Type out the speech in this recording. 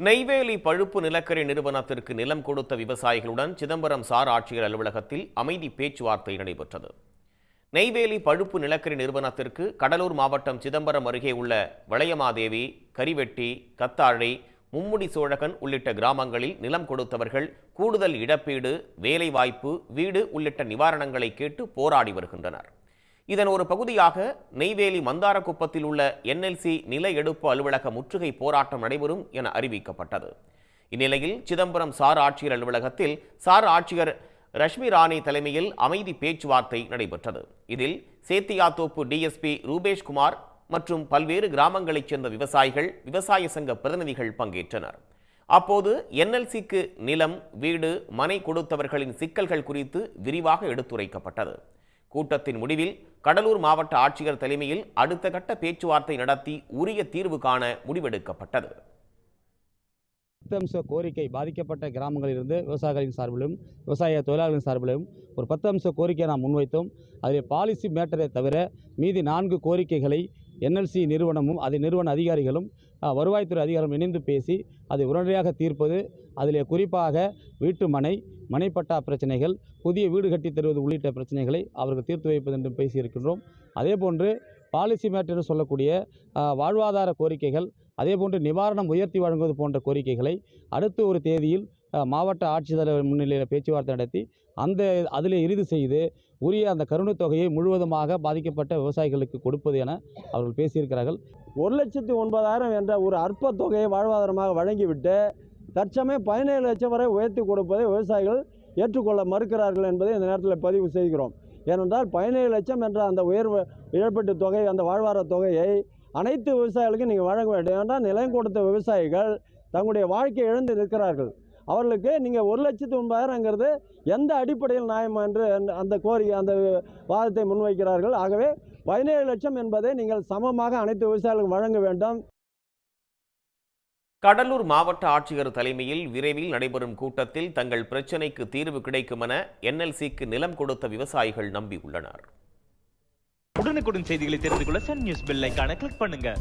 நெய்வேலி பழுப்பு நிலக்கரி நிறுவனத்திற்கு நிலம் கொடுத்த விவசாயிகளுடன் சிதம்பரம் சார் ஆட்சியர் அலுவலகத்தில் அமைதி பேச்சுவார்த்தை நடைபெற்றது. நெய்வேலி பழுப்பு நிலக்கரி நிறுவனத்திற்கு கடலூர் மாவட்டம் சிதம்பரம் அருகே உள்ள வளையமாதேவி கரிவெட்டி கத்தாழை மும்முடி சோழகன் உள்ளிட்ட கிராமங்களில் நிலம் கொடுத்தவர்கள் கூடுதல் இழப்பீடு வேலைவாய்ப்பு வீடு உள்ளிட்ட நிவாரணங்களை கேட்டு போராடி வருகின்றனர். இதன் ஒரு பகுதியாக நெய்வேலி மந்தாரக்குப்பத்தில் உள்ள என்எல்சி நில எடுப்பு அலுவலக முற்றுகை போராட்டம் நடைபெறும் என அறிவிக்கப்பட்டது. இந்நிலையில் சிதம்பரம் சார் ஆட்சியர் அலுவலகத்தில் சார் ஆட்சியர் ரஷ்மி ராணி தலைமையில் அமைதி பேச்சுவார்த்தை நடைபெற்றது. இதில் சேத்தியாத்தோப்பு டிஎஸ்பி ரூபேஷ்குமார் மற்றும் பல்வேறு கிராமங்களைச் சேர்ந்த விவசாயிகள் விவசாய சங்க பிரதிநிதிகள் பங்கேற்றனர். அப்போது என்எல்சிக்கு நிலம் வீடு மனை கொடுத்தவர்களின் சிக்கல்கள் குறித்து விரிவாக எடுத்துரைக்கப்பட்டது. கூட்டத்தின் முடிவில் கடலூர் மாவட்ட ஆட்சியர் தலைமையில் அடுத்த கட்ட பேச்சுவார்த்தை நடத்தி உரிய தீர்வு காண முடிவெடுக்கப்பட்டது. பத்து கோரிக்கை பாதிக்கப்பட்ட கிராமங்களிலிருந்து விவசாயிகளின் சார்பிலும் விவசாய தொழிலாளர்களின் சார்பிலும் ஒரு பத்து அம்ச கோரிக்கையை நாம் முன்வைத்தோம். அதில் பாலிசி மேட்டரை தவிர மீதி நான்கு கோரிக்கைகளை என்எல்சி நிறுவனமும் அதை நிறுவன அதிகாரிகளும் வருவாய்த்துறை அதிகாரம் இணைந்து பேசி அதை உடனடியாக தீர்ப்பது அதில் குறிப்பாக வீட்டு மனை மனைப்பட்டா பிரச்சனைகள் புதிய வீடு கட்டித் தருவது உள்ளிட்ட பிரச்சனைகளை அவர்கள் தீர்த்து வைப்பது என்று பேசியிருக்கின்றோம். அதே போன்று பாலிசி மேட்டர் சொல்லக்கூடிய வாழ்வாதார கோரிக்கைகள் அதே போன்று நிவாரணம் உயர்த்தி வழங்குவது போன்ற கோரிக்கைகளை அடுத்த ஒரு தேதியில் மாவட்ட ஆட்சித்தலைவர் முன்னிலையில் பேச்சுவார்த்தை நடத்தி அந்த அதில் இறுதி செய்து உரிய அந்த கருணைத் தொகையை முழுவதுமாக பாதிக்கப்பட்ட விவசாயிகளுக்கு கொடுப்பது என அவர்கள் பேசியிருக்கிறார்கள். ஒரு லட்சத்தி ஒன்பதாயிரம் என்ற ஒரு அற்ப தொகையை வாழ்வாதாரமாக வழங்கிவிட்டு தற்சமயம் பதினேழு லட்சம் வரை உயர்த்தி கொடுப்பதை விவசாயிகள் ஏற்றுக்கொள்ள மறுக்கிறார்கள் என்பதை இந்த நேரத்தில் பதிவு செய்கிறோம். ஏனென்றால் பதினேழு லட்சம் என்ற அந்த உயர்வு இழப்பீட்டு தொகை அந்த வாழ்வாதார தொகையை அனைத்து விவசாயிகளுக்கும் நீங்கள் வழங்க வேண்டும். ஏனென்றால் நிலம் கொடுத்த விவசாயிகள் தங்களுடைய வாழ்க்கையை இழந்து நிற்கிறார்கள். அவர்களுக்கு நீங்கள் ஒரு லட்சத்து ஒன்பதாயிரங்கிறது எந்த அடிப்படையில் நியாயம் என்று அந்த- அந்த கோரிக்கை அந்த வாதத்தை முன்வைக்கிறார்கள். ஆகவே பதினேழு லட்சம் என்பதை நீங்கள் சமமாக அனைத்து விவசாயிகளுக்கும் வழங்க வேண்டும். கடலூர் மாவட்ட ஆட்சியர் தலைமையில் விரைவில் நடைபெறும் கூட்டத்தில் தங்கள் பிரச்சினைக்கு தீர்வு கிடைக்கும் என என்எல்சிக்கு நிலம் கொடுத்த விவசாயிகள் நம்பியுள்ளனர் உடனுக்குடன் செய்திகளை தெரிந்து கொள்ள சன் நியூஸ் பெல் ஐகானை கிளிக் பண்ணுங்க.